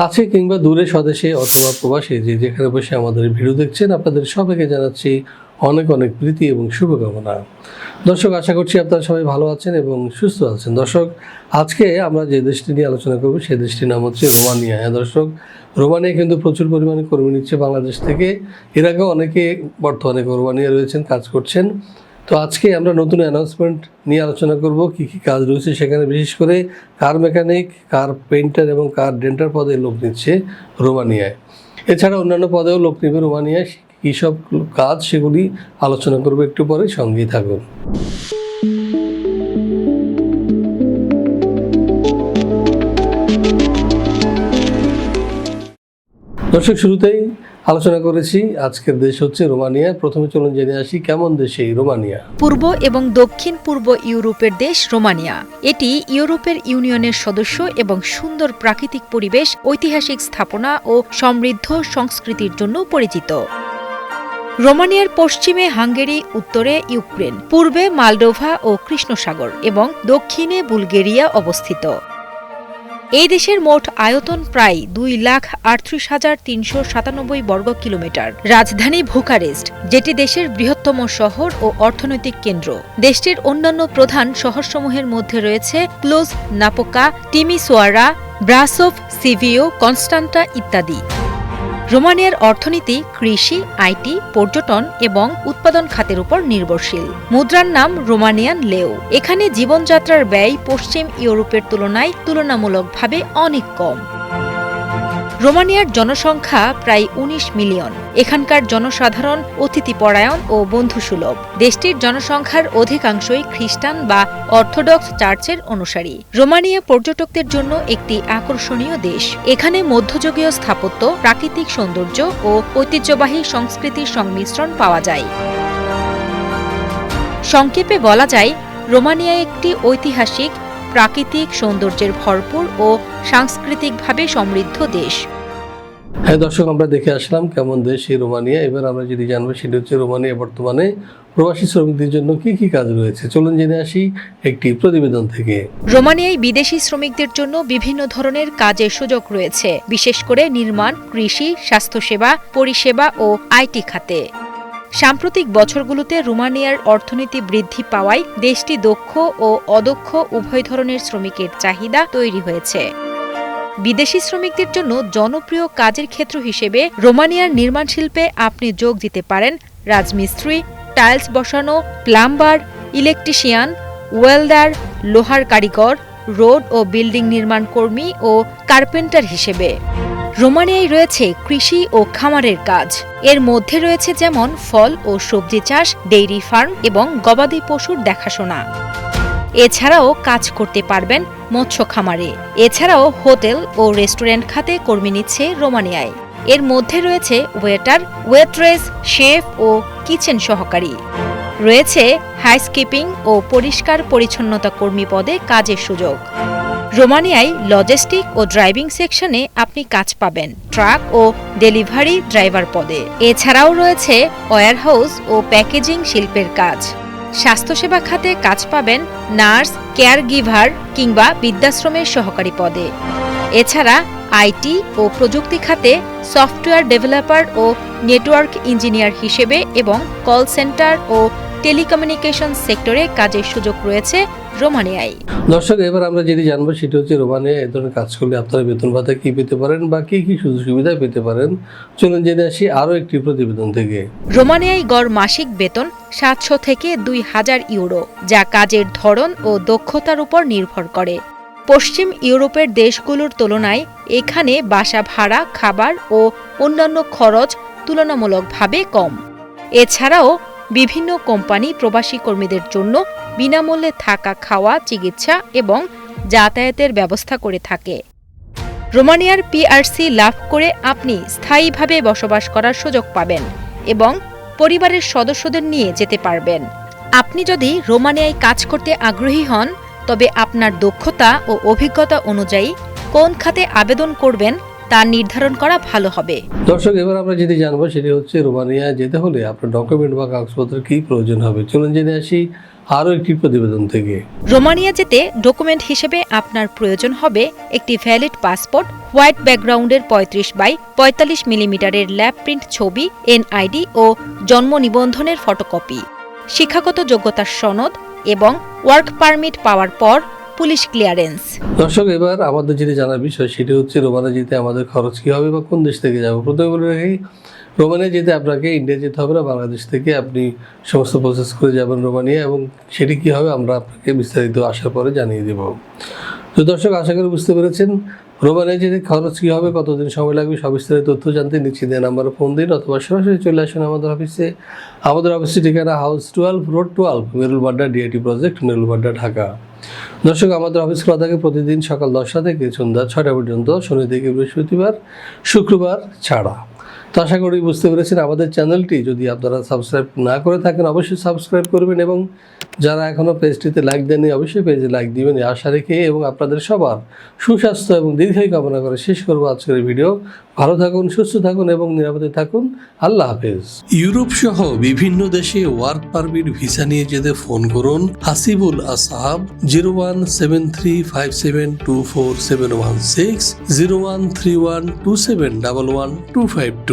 কাছে কিংবা দূরে স্বদেশে অথবা প্রবাসে যে যেখানে বসে আমাদের ভিডিও দেখছেন, আপনাদের সবাইকে জানাচ্ছি অনেক অনেক প্রীতি এবং শুভকামনা। দর্শক, আশা করছি আপনারা সবাই ভালো আছেন এবং সুস্থ আছেন। দর্শক, আজকে আমরা যে দেশটি নিয়ে আলোচনা করব সেই দেশটির নাম হচ্ছে রোমানিয়া। হ্যাঁ দর্শক রোমানিয়া কিন্তু প্রচুর পরিমাণে কর্মী নিচ্ছে বাংলাদেশ থেকে। এর আগেও অনেকে, বর্তমানে রোমানিয়া রয়েছেন, কাজ করছেন। তো আজকে আমরা নতুন অ্যানাউন্সমেন্ট নিয়ে আলোচনা করব, কি কি কাজ রয়েছে সেখানে, বিশেষ করে কার মেকানিক কার পেইন্টার এবং কার ডেন্টার পদে লোক নিচ্ছে রোমানিয়ায়। এছাড়া অন্যান্য পদেও লোক নেবে রোমানিয়ায়, কী সব কাজ সেগুলি আলোচনা করব একটু পরে, সঙ্গেই থাকুন। দর্শক, শুরুতেই আলোচনা করেছি, আজকের দেশ হচ্ছে রোমানিয়া। প্রথমে চলুন জেনে আসি কেমন দেশ এই রোমানিয়া। পূর্ব এবং দক্ষিণ পূর্ব ইউরোপের দেশ রোমানিয়া। এটি ইউরোপের ইউনিয়নের সদস্য এবং সুন্দর প্রাকৃতিক পরিবেশ, ঐতিহাসিক স্থাপনা ও সমৃদ্ধ সংস্কৃতির জন্য পরিচিত। রোমানিয়ার পশ্চিমে হাঙ্গেরি, উত্তরে ইউক্রেন, পূর্বে মালডোভা ও কৃষ্ণসাগর এবং দক্ষিণে বুলগেরিয়া অবস্থিত। এই দেশের মোট আয়তন প্রায় দুই লাখ আটত্রিশ হাজার তিনশো সাতানব্বই বর্গ কিলোমিটার। রাজধানী ভুকারেস্ট যেটি দেশের বৃহত্তম শহর ও অর্থনৈতিক কেন্দ্র। দেশটির অন্যান্য প্রধান শহরসমূহের মধ্যে রয়েছে ক্লোজ নাপোকা টিমিসোয়ারা ব্রাসোভ, সিভিও, কনস্টান্টা ইত্যাদি। রোমানিয়ার অর্থনীতি, কৃষি আইটি পর্যটন এবং উৎপাদন খাতের উপর নির্ভরশীল। মুদ্রার নাম রোমানিয়ান লেও। এখানে জীবনযাত্রার ব্যয় পশ্চিম ইউরোপের তুলনায় তুলনামূলকভাবে অনেক কম। রোমানিয়ার জনসংখ্যা প্রায় ১৯ মিলিয়ন। এখানকার জনসাধারণ অতিথিপরায়ণ ও বন্ধুসুলভ। দেশটির জনসংখ্যার অধিকাংশই খ্রিস্টান বা অর্থোডক্স চার্চের অনুসারী। রোমানিয়া পর্যটকদের জন্য একটি আকর্ষণীয় দেশ। এখানে মধ্যযুগীয় স্থাপত্য, প্রাকৃতিক সৌন্দর্য ও ঐতিহ্যবাহী সংস্কৃতির সংমিশ্রণ পাওয়া যায়। সংক্ষেপে বলা যায়, রোমানিয়া একটি ঐতিহাসিক প্রাকৃতিক সৌন্দর্যের ভরপুর ও সাংস্কৃতিকভাবে সমৃদ্ধ দেশ। হ্যাঁ দর্শক আমরা দেখে আসলাম কেমন দেশ এই রোমানিয়া। এবার আমরা যদি জানব সেটা হচ্ছে রোমানিয়া বর্তমানে প্রবাসী শ্রমিকদের জন্য কি কি কাজ রয়েছে। চলুন জেনে আসি একটি প্রতিবেদন থেকে। রোমানিয়ায় বিদেশি শ্রমিকদের জন্য বিভিন্ন ধরনের কাজের সুযোগ রয়েছে বিশেষ করে নির্মাণ কৃষি স্বাস্থ্যসেবা পরিষেবা ও আইটি খাতে। সাম্প্রতিক বছরগুলোতে রোমানিয়ার অর্থনীতি বৃদ্ধি পাওয়ায় দেশটি দক্ষ ও অদক্ষ উভয় ধরনের শ্রমিকের চাহিদা তৈরি হয়েছে। বিদেশি শ্রমিকদের জন্য জনপ্রিয় কাজের ক্ষেত্র হিসেবে রোমানিয়ার নির্মাণ শিল্পে আপনি যোগ দিতে পারেন রাজমিস্ত্রি, টাইলস বসানো, প্লাম্বার, ইলেকট্রিশিয়ান ওয়েলদার লোহার কারিগর, রোড ও বিল্ডিং নির্মাণ কর্মী ও কার্পেন্টার হিসেবে। রোমানিয়ায় রয়েছে কৃষি ও খামারের কাজ। এর মধ্যে রয়েছে যেমন ফল ও সবজি চাষ, ডেইরি ফার্ম এবং গবাদি পশুর দেখাশোনা। এছাড়াও কাজ করতে পারবেন মৎস্য খামারে। এছাড়াও হোটেল ও রেস্টুরেন্ট খাতে কর্মী নিচ্ছে রোমানিয়ায়। এর মধ্যে রয়েছে ওয়েটার, ওয়েট্রেস, শেফ ও কিচেন সহকারী। রয়েছে হাইস্কিপিং ও পরিষ্কার পরিচ্ছন্নতা কর্মী পদে কাজের সুযোগ। রোমানিয়ায় লজিস্টিক ও ড্রাইভিং সেকশনে আপনি কাজ পাবেন, ট্রাক ও ডেলিভারি ড্রাইভার পদে। এছাড়াও রয়েছে ওয়্যারহাউস ও প্যাকেজিং শিল্পের কাজ। স্বাস্থ্যসেবা খাতে কাজ পাবেন নার্স কেয়ার গিভার কিংবা বৃদ্ধাশ্রমের সহকারী পদে। এছাড়া আইটি ও প্রযুক্তি খাতে সফটওয়্যার ডেভেলপার ও নেটওয়ার্ক ইঞ্জিনিয়ার হিসেবে এবং কল সেন্টার ও টেলিকমিউনিকেশন সেক্টরে কাজের সুযোগ রয়েছে রোমানিয়ায়। দর্শক এবার আমরা যেটি জানব সেটা হচ্ছে রোমানিয়া এই ধরনের কাজ করলে আপনারা বেতন ভাতা কি পেতে পারেন বা কি কি সুযোগ সুবিধা পেতে পারেন? চলুন জেনে আসি আরও একটি প্রতিবেদন থেকে। রোমানিয়ায় গড় মাসিক বেতন সাতশো থেকে দুই হাজার ইউরো যা কাজের ধরন ও দক্ষতার উপর নির্ভর করে। পশ্চিম ইউরোপের দেশগুলোর তুলনায় এখানে বাসা ভাড়া খাবার ও অন্যান্য খরচ তুলনামূলকভাবে কম। এছাড়াও বিভিন্ন কোম্পানি প্রবাসী কর্মীদের জন্য বিনামূল্যে থাকা খাওয়া, চিকিৎসা এবং যাতায়াতের ব্যবস্থা করে থাকে। রোমানিয়ার পিআরসি লাভ করে আপনি স্থায়ীভাবে বসবাস করার সুযোগ পাবেন এবং পরিবারের সদস্যদের নিয়ে যেতে পারবেন। আপনি যদি রোমানিয়ায় কাজ করতে আগ্রহী হন, তবে আপনার দক্ষতা ও অভিজ্ঞতা অনুযায়ী কোন খাতে আবেদন করবেন তা নির্ধারণ করা ভালো হবে। দর্শক এবার আমরা যেটি জানব সেটি হচ্ছে রোমানিয়া যেতে হলে আপনার ডকুমেন্ট বা কাগজপত্র কি প্রয়োজন হবে? চলুন জেনে আসি আরও একটি প্রতিবেদন থেকে। রোমানিয়া যেতে ডকুমেন্ট হিসেবে আপনার প্রয়োজন হবে একটি ভ্যালিড পাসপোর্ট হোয়াইট ব্যাকগ্রাউন্ডের পঁয়ত্রিশ বাই পঁয়তাল্লিশ মিলিমিটারের ল্যাব প্রিন্ট ছবি এনআইডি ও জন্ম নিবন্ধনের ফটোকপি শিক্ষাগত যোগ্যতার সনদ এবং ওয়ার্ক পারমিট পাওয়ার পর পুলিশ ক্লিয়ারেন্স। দর্শক, এবার আমাদের যেটি জানার বিষয়, সেটি হচ্ছে, রোমানে যেতে আমাদের খরচ কী হবে বা কোন দেশ থেকে যাব? প্রথমে বলে রাখি রোমানিয়া যেতে আপনাকে ইন্ডিয়া যেতে হবে না, বাংলাদেশ থেকে আপনি সমস্ত প্রসেস করে যাবেন রোমানিয়া এবং সেটি কী হবে আমরা আপনাকে বিস্তারিত আসার পরে জানিয়ে দেব। তো দর্শক, আশা করি বুঝতে পেরেছেন রোমানিয়া যেতে খরচ কী হবে, কতদিন সময় লাগবে, সব বিস্তারিত তথ্য জানতে নিচে দেওয়া নাম্বারে ফোন দিন অথবা সরাসরি চলে আসুন আমাদের অফিসে। আমাদের অফিসের ঠিকানা house twelve, road twelve, Merulbadda, DIT project, Merulbadda, Dhaka. দর্শক, আমাদের অফিস খোলা থাকে প্রতিদিন সকাল দশটা থেকে সন্ধ্যা ছটা পর্যন্ত। শনি থেকে বৃহস্পতিবার, শুক্রবার ছাড়া। তো আশা করি বুঝতে পেরেছেন আমাদের চ্যানেলটি। যদি আপনারা সাবস্ক্রাইব না করে থাকেন, অবশ্যই সাবস্ক্রাইব করবেন এবং যারা এখনও পেজটিতে লাইক দেননি, অবশ্যই পেজে লাইক দিবেন। আশা রেখে এবং আপনাদের সবার সুস্বাস্থ্য এবং দীর্ঘায়ু কামনা করে শেষ করব আজকের ভিডিও ভালো থাকুন, সুস্থ থাকুন এবং নিরাপদে থাকুন। আল্লাহ হাফেজ। ইউরোপ সহ বিভিন্ন দেশে ওয়ার্ক পারমিট ভিসা নিয়ে যেতে ফোন করুন Hasibul Asahab zero one seven three five seven two four seven one six zero one three one two seven double one two five